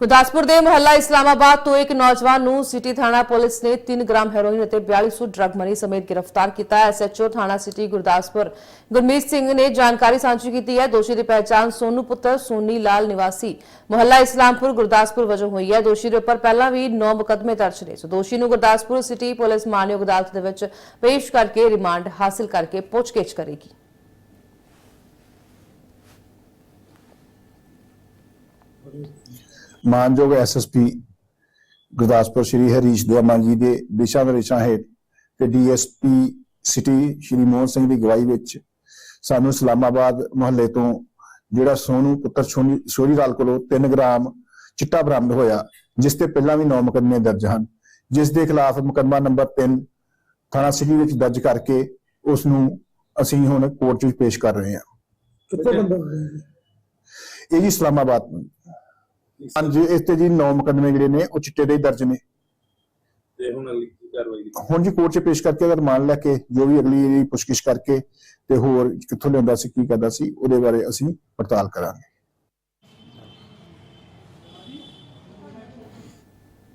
ਗੁਰਦਾਸਪੁਰ ਦੇ ਮੁਹੱਲਾ ਇਸਲਾਮਾਬਾਦ ਤੋਂ ਇੱਕ ਨੌਜਵਾਨ ਨੂੰ ਸਿਟੀ ਥਾਣਾ ਪੁਲਿਸ ਨੇ 3 ਗ੍ਰਾਮ ਹੈਰੋਇਨ ਅਤੇ 4200 ਡਰੱਗ ਮਨੀ ਸਮੇਤ ਗ੍ਰਿਫਤਾਰ ਕੀਤਾ। ਹੈ ਐਸਐਚਓ ਥਾਣਾ ਸਿਟੀ ਗੁਰਦਾਸਪੁਰ। ਗੁਰਮੀਤ ਸਿੰਘ ਨੇ ਜਾਣਕਾਰੀ ਸਾਂਝੀ ਕੀਤੀ ਹੈ। ਦੋਸ਼ੀ ਦੀ ਪਹਿਚਾਣ ਸੋਨੂ ਪੁੱਤਰ ਸੋਨੀ ਲਾਲ ਨਿਵਾਸੀ ਮੁਹੱਲਾ ਇਸਲਾਮਪੁਰ ਗੁਰਦਾਸਪੁਰ ਵਜੋਂ ਹੋਈ ਹੈ। ਦੋਸ਼ੀ ਦੇ ਉੱਪਰ ਪਹਿਲਾਂ ਵੀ 9 ਮੁਕੱਦਮੇ ਦਰਜ ਨੇ। ਸੋ ਦੋਸ਼ੀ ਨੂੰ ਗੁਰਦਾਸਪੁਰ ਸਿਟੀ ਪੁਲਿਸ ਮਾਨਯੋਗ ਅਦਾਲਤ ਦੇ ਵਿੱਚ ਪੇਸ਼ ਕਰਕੇ ਰਿਮਾਂਡ ਹਾਸਲ ਕਰਕੇ ਪੁੱਛਗਿੱਛ ਕਰੇਗੀ। ਮਾਨਯੋਗ ਐਸਐਸਪੀ ਗੁਰਦਾਸਪੁਰ ਸ਼੍ਰੀ ਹਰੀਸ਼ ਦੁਆਮਾ ਜੀ ਦੇ ਦਿਸ਼ਾ ਨਿਰਦੇਸ਼ਾਂ ਹੇਠ ਤੇ ਡੀਐਸਪੀ ਸਿਟੀ ਸ਼੍ਰੀ ਮੋਹਨ ਸਿੰਘ ਦੀ ਗਵਾਹੀ ਵਿੱਚ ਸਾਨੂੰ ਇਸਲਾਮਾਬਾਦ ਮੁਹੱਲੇ ਤੋਂ ਜਿਹੜਾ ਸੋਨੂ ਪੁੱਤਰ ਸ਼ੋਨੀ ਸ਼ੋਰੀਲਾਲ ਕੋਲੋਂ 3 ਗ੍ਰਾਮ ਚਿੱਟਾ ਬਰਾਮਦ ਹੋਇਆ, ਜਿਸ ਤੇ ਪਹਿਲਾਂ ਵੀ 9 ਮੁਕੱਦਮੇ ਦਰਜ ਹਨ। ਜਿਸ ਦੇ ਖਿਲਾਫ ਮੁਕੱਦਮਾ ਨੰਬਰ 3 ਥਾਣਾ ਸਿਟੀ ਵਿੱਚ ਦਰਜ ਕਰਕੇ ਉਸ ਨੂੰ ਅਸੀਂ ਹੁਣ ਕੋਰਟ ਵਿੱਚ ਪੇਸ਼ ਕਰ ਰਹੇ ਹਾਂ। ਕਿੱਥੇ ਬੰਦਾ ਇਹ ਜੀ ਇਸਲਾਮਾਬਾਦ ਹਾਂਜੀ ਇਸ ਤੇ ਜੀ 9 ਮੁਕੱਦਮੇ ਜਿਹੜੇ ਨੇ ਉਹ ਚਿੱਟੇ ਦੇ ਦਰਜ ਨੇ। ਤੇ ਹੁਣ ਅਗਲੀ ਕੀ ਕਾਰਵਾਈ ਕੀਤੀ? ਹੁਣ ਜੀ ਕੋਰਟ 'ਚ ਪੇਸ਼ ਕਰਕੇ ਅਗਰ ਮੰਨ ਲੈ ਕੇ ਜੋ ਵੀ ਅਗਲੀ ਪੁੱਛਗਿੱਛ ਕਰਕੇ ਤੇ ਹੋਰ ਕਿੱਥੋਂ ਲਿਆਂਦਾ ਸੀ ਕੀ ਕਰਦਾ ਸੀ ਉਹਦੇ ਬਾਰੇ ਅਸੀਂ ਪੜਤਾਲ ਕਰਾਂਗੇ।